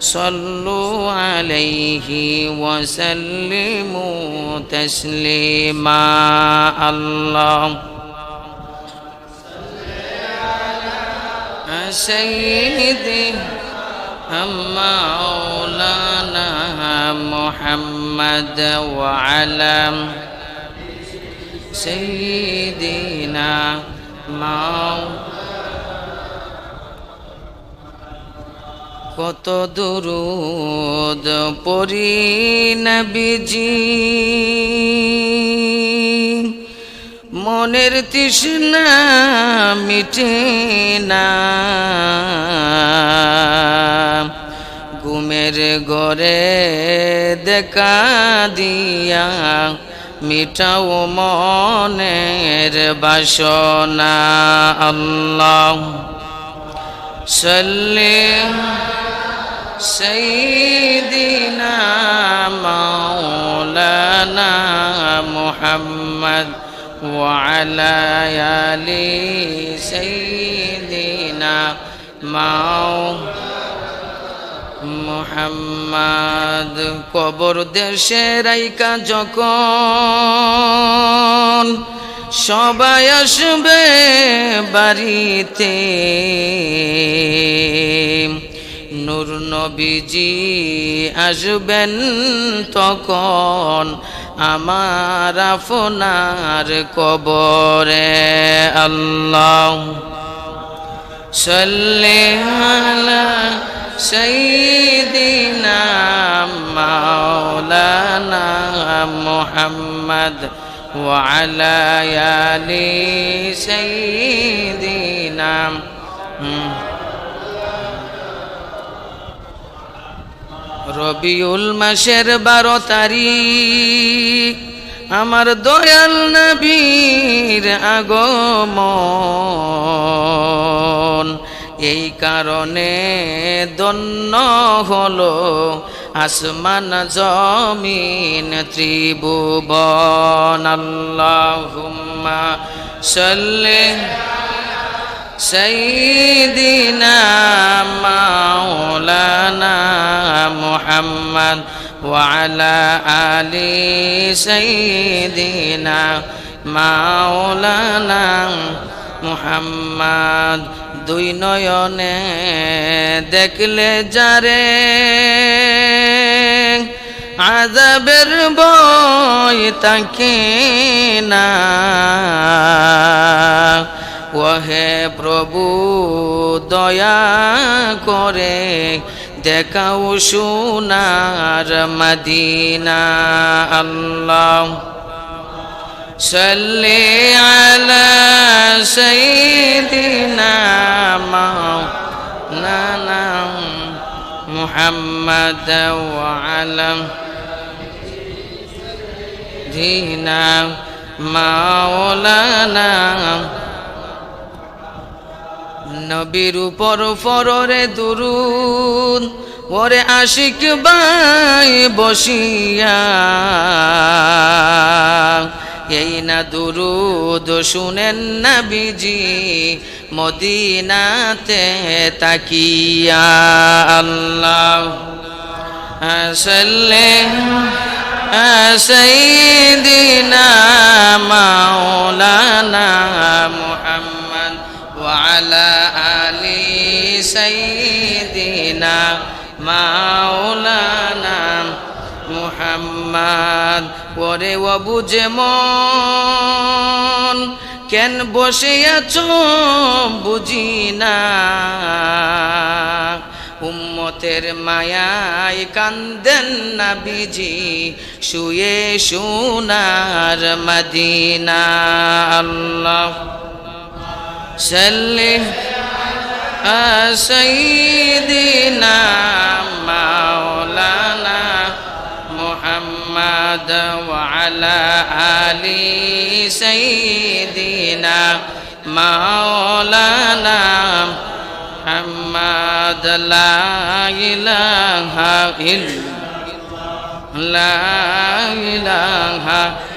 صلوا عليه وسلموا تسليما. الله. سيدي مولانا محمد وعلى سيدنا مولانا কত দুরুদ পরি নবীজি। মনের তৃষ্ণা মিটে না। ঘুমের ঘরে দেখা দিয়া মিটাও মনের বাসনা। আল্লাহ সাল্লি سيدنا مولانا محمد وعلى آل سيدنا মোহাম্মদ কবর দেশে রাইকা যখন সবাই আসবে বাড়িতে। নূর নবীজি আসবেন তখন আমার আপনার কবরে। আল্লাহ সাল্লি সাইয়্যিদিনা মাওলানা মুহাম্মদ وعلى آل سيدنا রবিউল মাসের বারো তারিখ আমার দয়াল নবীর আগমন এই কারণে দন্য হলো আসমান জমিন ত্রিভুবন। আল্লাহুম্মা সাল্লি সাইয়্যিদিনা মাওলানা মুহাম্মদ ওয়া আলা আলি সাইয়্যিদিনা মাওলানা মুহাম্মদ দুই নয়নে দেখলে যারে আজাবের বই তাকে না। ওহে প্রভু, দয়া করে দেখাও সোনার মদিনা। আল্লাহ صل على سيدنا مولانا محمد وعلى دينا مولانا নবীর উপর ফররে দুরুদ ওরে আশিক বাই বসিয়া এই না দুরুদ শুনেন নবীজি মদিনাতে তাকিয়া আল্লাহ আসলে سيدنا مولانا محمد وعلى آل سيدنا مولانا মোহাম্মদ। পরে ও বুঝে মন কেন বসে আছো বুঝি না। উম্মতের মায়াই কান্দেন না বিজি শুয়ে সুনার মদিনা। আল্লাহ সাল্লি আ সাইয়্যিদিনা মা محمد وعلى آل سيدنا مولانا محمد. لا إله إلا لا إله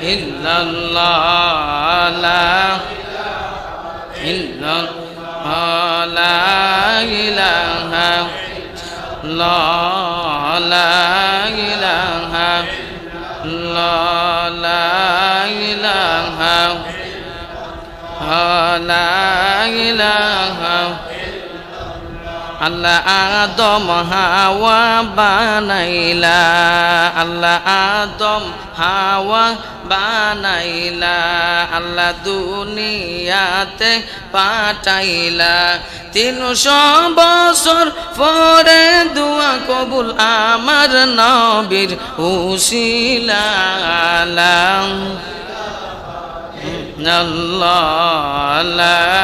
إلا الله. لا إلا الله. لا إله الله لا লা ইলাহা লা ইলাহা আল্লাহ আদম হাওয়া বানাইলা, আল্লাহ আদম হাওয়া বানাইলা, আল্লাহ দুনিয়াতে পাঠাইলা। তিনশো বছর পরে দুয়া কবুল আমার নবীর উশিলা আল্লাহ।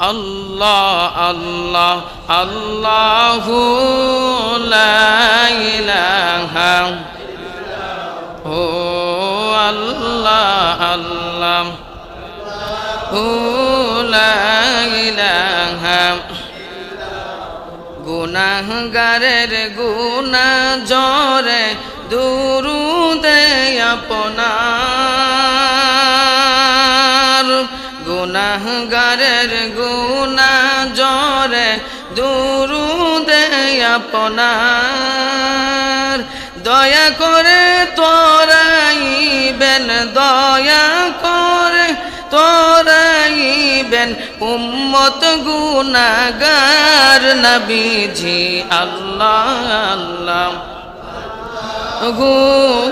আল্লাহ আল্লাহ আল্লাহ ও আল্লাহ আল্লাহ গুনাহগারের গুনা জরে দুরুদে আপনার। গুনাহগারের গুনা জরে দুরুদে আপনার। দয়া করে তোরাইবেন, দয়া করে তোরাইবেন উম্মত গুনাগার নবীজি। আল্লাহ আল্লাহ।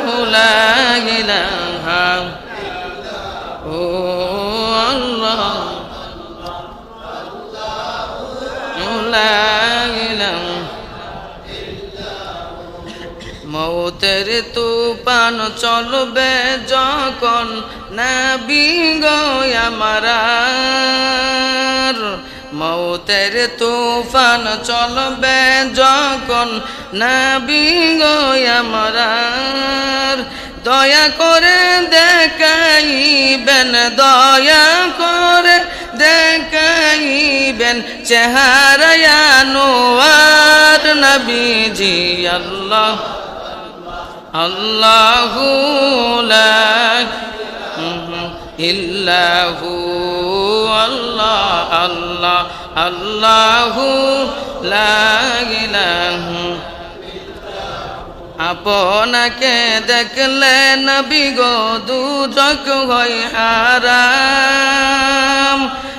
গুলা মৌতের তুফান চলবে যখন নবী গো আমারার মৌতের তুফান চলবে যখন নবী গো আমারার দয়া করে দেখাইবেন, দয়া করে দেখাইবেন চেহারায়ানোয়ার নবীজি, আল্লাহ, আল্লাহু লা ইল্লাহু, আল্লাহ আল্লাহ, আল্লাহু লা ইলাহু আপনাকে দেখলে নবী গো দুজক হই হারাম।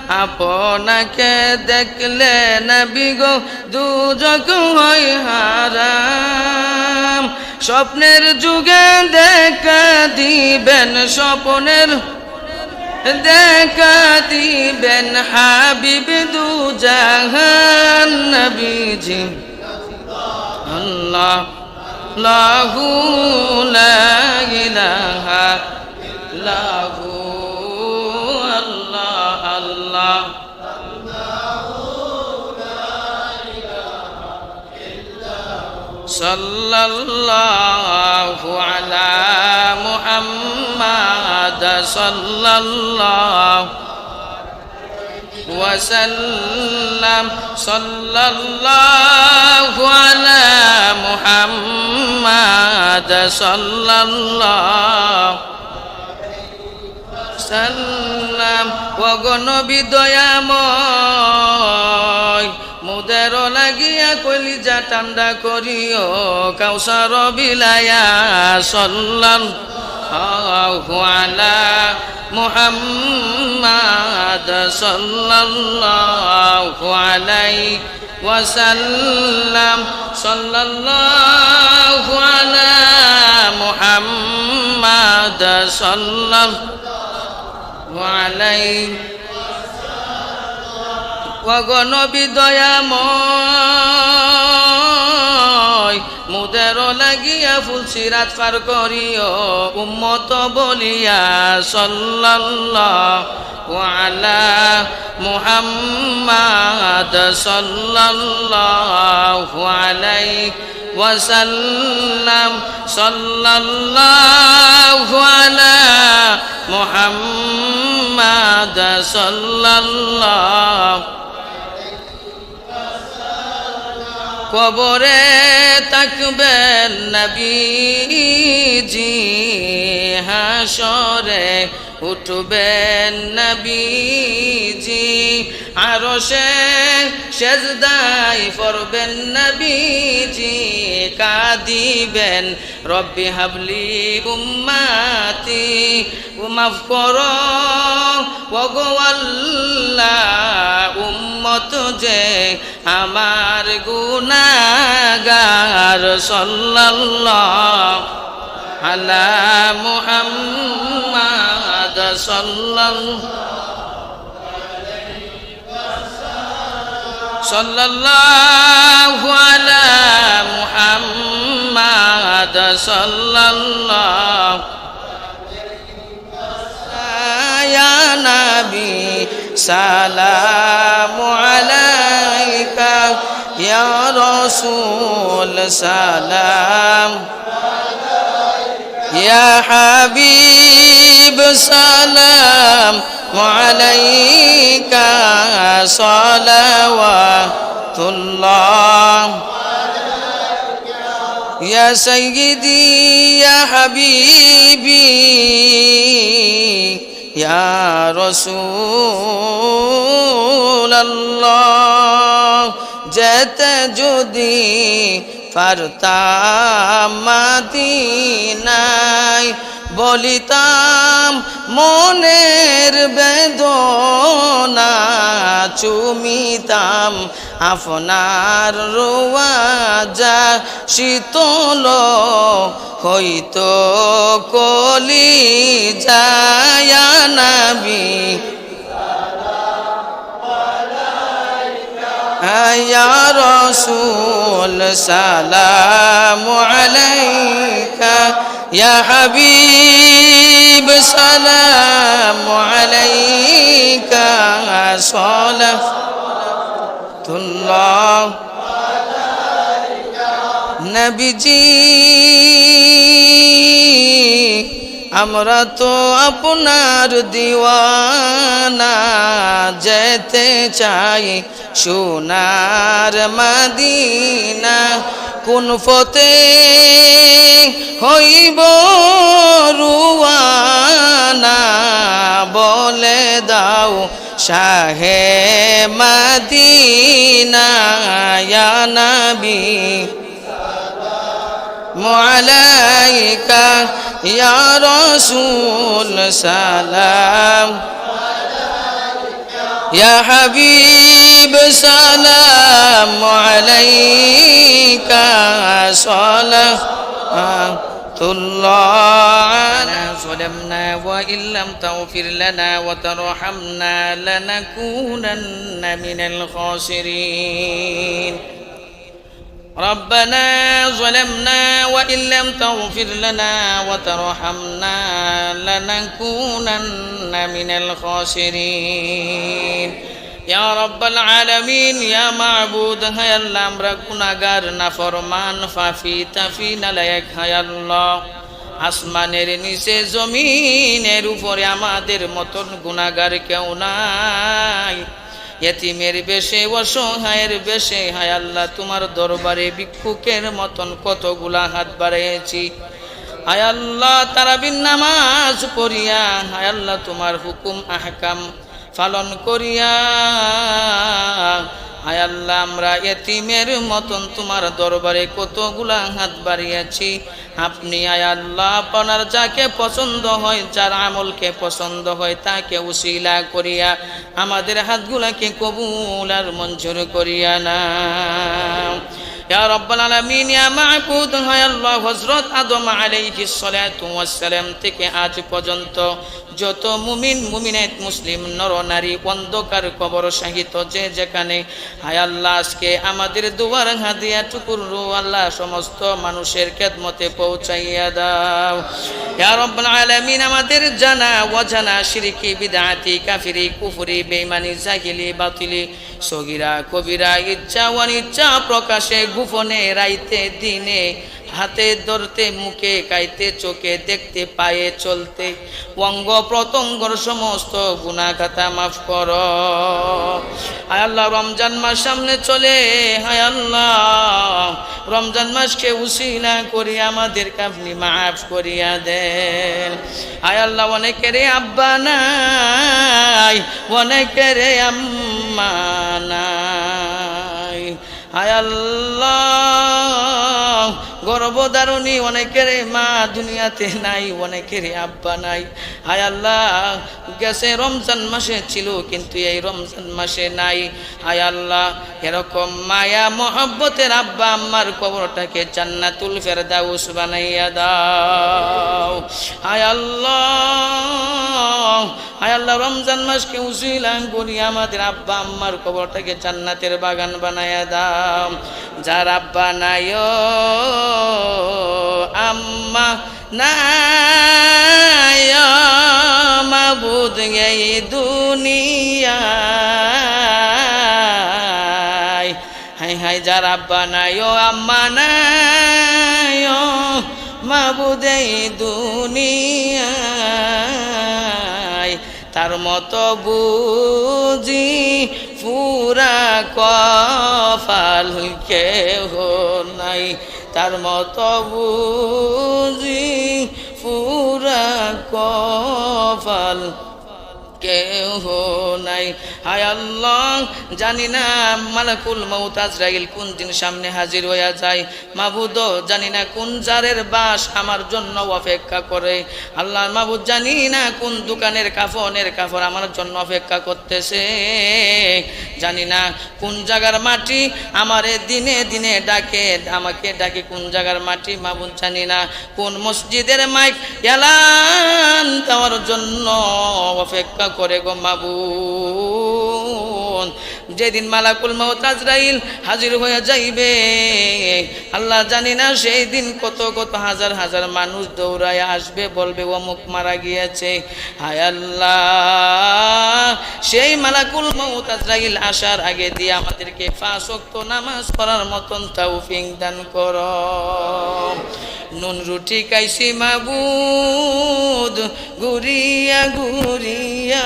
আপনাকে দেখলে নবী গো দুজক হই হারাম। স্বপ্নের যুগে দেখা দিবেন, স্বপ্নের দেখা দিবেন হাবিব দু জাহান নবীজি। আল্লাহ, লাহু صلى الله على محمد صلى الله وسلم صلى الله على محمد صلى الله وسلم وغنب ديامي মুদের লাগিয়া কলিজা ঠান্ডা করিও, কাউসার বিলায়া সল্লাম আলা মুহাম্মাদ সাল্লাল্লাহু আলাইহি ওয়াসাল্লাম। সাল্লাল্লাহু আলা মুহাম্মাদ সাল্লাল্লাহু আলাইহি ওগনবি দয়াময়। মুদের লাগিয়া ফুলসিরাত পার করিও, উম্মত বলিয়া সাল্লাল্লাহু আলা মুহাম্মাদ সাল্লাল্লাহু আলাইহি আলা মুহাম্মাদ সাল্লাল্লাহু কবরে তাকবেন নবীজি হাসরে উঠবেন নবীজি আরও সে সেজদাই পড়বেন নবীজি, কাঁদিবেন রব্বি হাবলি উম্মাতি, মাফ করো। ভগওয়াল্লাহ উম্মত যে আমার গুনাগার সাল্লাল্লাহ আলা মুহাম্মাদ। মুহাম্মাদ নবী সালামু আলাইকা ইয়া রাসূল সালাম يا يا حبيب سلام عليك صلوات الله. يا سيدي يا حبيبي يا رسول الله. جت جدي পারতাম মাদিনায় বলিতাম মনের বেদনা চুমিতাম আপনার রোয়াজা শীতল হইতো কলি যায় নাবি। يا رسول سلام عليك. يا حبيب سلام عليك. صلاة الله نبي جي আমরা তো আপনার দিওয়ানা যেতে চাই। সোনার মাদিনা কোন ফতে হইব রুয়ানা? বলে দাও শাহে মাদিনা নবী। عليك يا رسول سلام. يا حبيب سلام عليك صلاة الله ظلمنا وإن لم تغفر لنا وترحمنا لنكونن من الخاسرين. ربنا ظلمنا وإن لم تغفر لنا وترحمنا لنكونن من الخاسرين يا رب العالمين يا معبود هيا الله আমরা গুনাহগার নাফরমান ফাফি তাফি নালায়েক হায় আল্লাহ আসমানের নিচে জমিনের উপরে আমাদের মতন গুনাহগার কেউ নাই এতিমের বেশে অসহায়ের বেশে, হায় আল্লাহ, তোমার দরবারে ভিক্ষুকের মতন কতগুলা হাত বাড়িয়েছি। হায় আল্লাহ তারাবিন নামাজ করিয়া হায় আল্লাহ, তোমার হুকুম, আহকাম পালন করিয়া হায় আল্লাহ, আমরা এতিমের মতন তোমার দরবারে কতগুলা হাত বাড়িয়েছি। আপনি আয় আল্লাহ, আপনার যাকে পছন্দ হয়, যার আমলকে পছন্দ হয়, তাকে উশিলা করিয়া আমাদের হাতগুলাকে কবুল আর মঞ্জুর করিয়া না ইয়া আদম আলাইহিস সালাম থেকে আজ পর্যন্ত যত মুমিন মুমিনেত মুসলিম, নর নারী, অন্ধকার কবর সাহিত যে যেখানে, হায় আল্লাহ, আজকে আমাদের দুয়ার হাদিয়া টুকুর রু, আল্লাহ সমস্ত মানুষের খেদমতে পৌঁছাইয়া দাও। আলমিন, আমাদের জানা, অজানা, সিরিকি, বিদাতি, কাফিরি, কুফুরি বেইমানি জাহিলি, বাতিলি সগিরা কবিরা ইচ্ছা অনিচ্ছা প্রকাশে গোপনে রাইতে দিনে, হাতে ধরতে মুখে কাইতে চোখে দেখতে পায়ে চলতে। অঙ্গ প্রত্যঙ্গর সমস্ত গুণাখাতা মাফ কর। হায় আল্লাহ, রমজান মাস সামনে চলে। হায় আল্লাহ, রমজান মাসকে উসিলা করি আমাদেরকে আপনি মাফ করিয়া দেন। হায় আল্লাহ, অনেকের আব্বা নাই, অনেকেরে আম্মা নাই হায় আল্লাহ গর্ভধারণী অনেকের মা দুনিয়াতে নাই, অনেকের আব্বা নাই। হায় আল্লাহ, গেছে রমজান মাসে ছিল, কিন্তু এই রমজান মাসে নাই। হায় আল্লাহ, এরকম মায়া, মহব্বতের আব্বা আম্মার কবরটাকে জান্নাতুল ফেরদাউস বানাইয়া দাও। হায় আল্লাহ হায় আল্লাহ, রমজান মাসকে উসিলাম করি আমাদের আব্বা আম্মার কবরটাকে জান্নাতের বাগান বানাইয়া দাও। যার আব্বা নাই আম্মা নাই মাবুদ এই দুনিয়ায়। হাই হাই, যার আব্বা নাই, ও আম্মা নাই, ও মাবুদ, এই দুনিয়ায়। তার মতো বুঝি পুরা কফাল কেহ নাই। তার মতো বুঝি পুরা কফাল কেহ নাই। হায় আল্লাহ, জানি না মালাকুল মৌত আজরাইল কোন দিন সামনে হাজির হইয়া যায়। মাবুদ, জানি না কোন জারের বাস আমার জন্য অপেক্ষা করে। আল্লাহ মাবুদ, জানি না কোন দোকানের কাফনের কাফর আমার জন্য অপেক্ষা করতেছে। জানি না কোন জায়গার মাটি আমারে দিনে দিনে ডাকে, আমাকে ডাকে কোন জায়গার মাটি, মাবুদ, জানি না কোন মসজিদের মাইক এলান দেওয়ার জন্য অপেক্ষা করে গো মাবুন। যেদিন মালাকুল মাউত হাজির হয়ে যাইবে, আল্লাহ জানি না সেই দিন কত কত হাজার হাজার মানুষ দৌড়ায় আসবে, বলবে, অমুক মারা গিয়েছে। হায় আল্লাহ, সেই মালাকুল মাউত আসার আগে দিয়ে আমাদেরকে ওয়াক্ত নামাজ পড়ার মতন তৌফিক দান কর। নুন রুটি কাইছি মাবুদ গুরিয়া গুরিয়া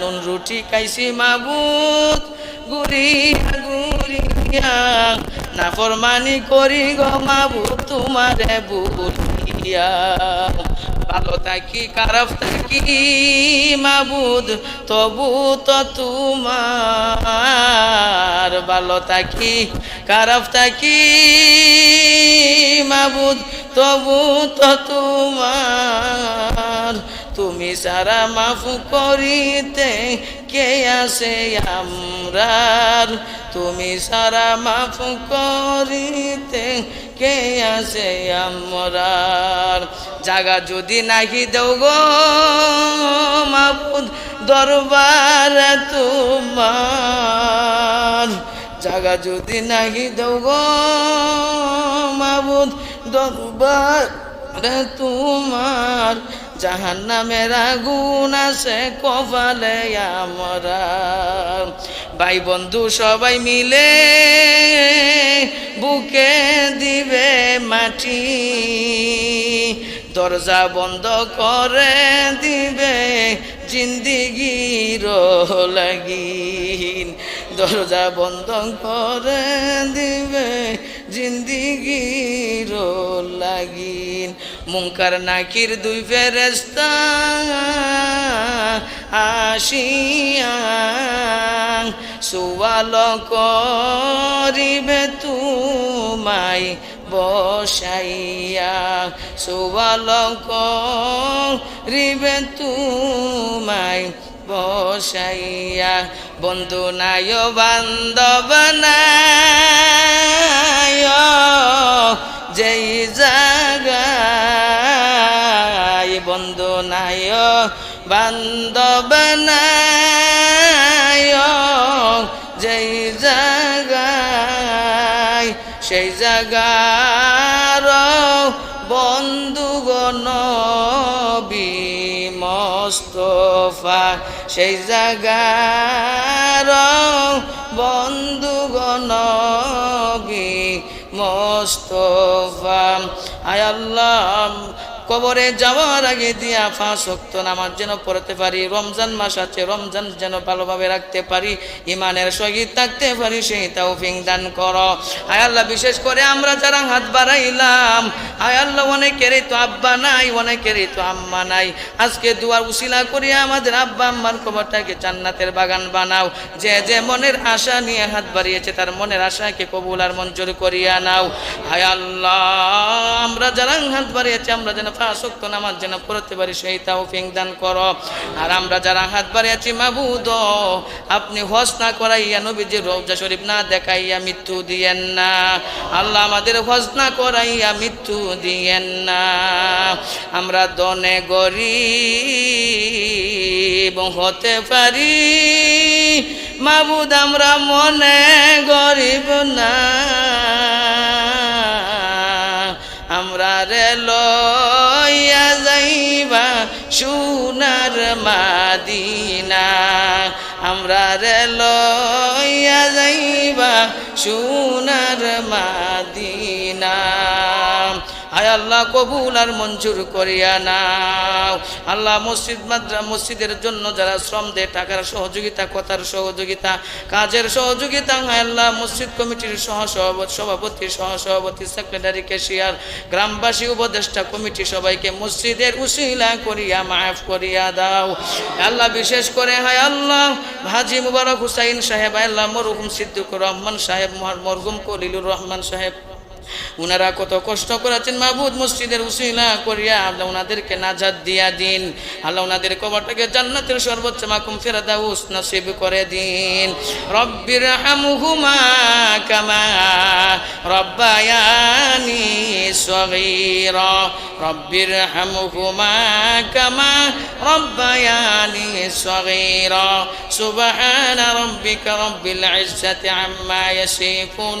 নুন রুটি খাইছি মাবুদ গুরিয়া গুরিয়া না ফরমানি করি গো মাবুদ, তোমারে বুলিয়া। ভালো থাকি, খারাপ থাকি, মাবুদ, তবু তো তোমার ভালো থাকি, খারাপ থাকি, মাবুদ, তবু তো তোমার। তুমি সারা মাফ করিতে কে আসে আমরার? তুমি সারা মাফ করিতে কে আসে আমরার? জাগা যদি নাহি দেও গো মাবুদ দরবার তোমার। জাগা যদি নাহি দেও গো মাবুদ দরবার তোমার জাহান নামের আগুন আছে কপালে আমরা। ভাই বন্ধু সবাই মিলে বুকে দিবে মাটি। দরজা বন্ধ করে দিবে জিন্দিগির লাগিন দরজা বন্ধ করে দিবে জিন্দিগির লাগিন মুঙ্কার নাকির দুই ফেরেস্তা আসিয়া সুয়াল করিবে তুমাই বসাইয়া। সুয়াল করিবে তুমাই বসাইয়া, বন্ধু নাই বান্ধব নাই যেই জাগায় বন্ধু নাই বান্ধব নাই যেই জাগায়, সেই জাগার বন্ধুগণ সেই জাগার বন্ধুগণ মস্তফা? আয় আল্লাহ কবরে যাওয়ার আগে দিয়া ফাঁস শক্ত নামাজ যেন পড়তে পারি, রমজান মাস আছে, রমজান যেন ভালোভাবে রাখতে পারি ইমানের সহিত থাকতে পারি, সেই তাও দান কর। আয় আল্লাহ, বিশেষ করে আমরা যারা হাত বাড়াইলাম আয় আল্লাহ, অনেকেরই তো আব্বা নাই, অনেকেরই তো আম্মা নাই। আজকে দুয়ার উশিলা করিয়া আমাদের আব্বা আম্মার কবরটাকে জান্নাতের বাগান বানাও। যে যে মনের আশা নিয়ে হাত বাড়িয়েছে, তার মনের আশাকে কবুল আর মঞ্জুর করিয়া নাও। হায় আল্লাহ, আমরা যারা হাত বাড়িয়েছে, আমরা যেন ফাঁসক্ত নামাজ যেন পড়তে পারি, সেই তাও দান করো। আর আমরা যারা হাত বাড়িয়েছি, মাবুদ, আপনি হস না করাইয়া নবীজির রৌজা শরীফ না দেখাইয়া মৃত্যু দিয়েন না। আল্লাহ আমাদের হজ না করাইয়া মৃত্যু দিয়েন না। আমরা দনে গরিব হতে পারি, মাবুদ, আমরা মনে গরিব না। আমরা রে লইয়া যাইবা সোনার মাদিনা আমরা রে লইয়া যাইবা সোনার মাদিনা। আয় আল্লাহ, কবুল আর মঞ্জুর করিয়া নাও। আল্লাহ মসজিদ মাদ্রা মসজিদের জন্য যারা শ্রম দেয়, টাকার সহযোগিতা, কথার সহযোগিতা, কাজের সহযোগিতা আয় আল্লাহ, মসজিদ কমিটির সহ সভাপতি সহ সভাপতি সেক্রেটারি কেশিয়ার গ্রামবাসী, উপদেষ্টা, কমিটি সবাইকে মসজিদের উশিলা করিয়া, মাফ করিয়া দাও। আল্লাহ বিশেষ করে, হায় আল্লাহ, হাজি মুবারক হুসাইন সাহেব আল্লাহ, মরহুম সিদ্দিকুর রহমান সাহেব মরহুম কলিলুর রহমান সাহেব। উনারা কত কষ্ট করেছেন মাহবুদ মসজিদের উসিলা করিয়া। আল্লাহ ওনাদেরকে নাজাদ দিয়া দিন। আল্লাহ ওনাদের কবরটাকে জান্নাতের সর্বোচ্চ মাকুম ফেরাদাউস নসিব করে দিন। রব্বির হামুহুমা কামা রব্বায়ানি সগীরা। রব্বির কামা রব্বায়ানি সগীরা। সুবহান রব্বিকা রব্বিল ইজ্জাতি আম্মা ইয়াসিফুন।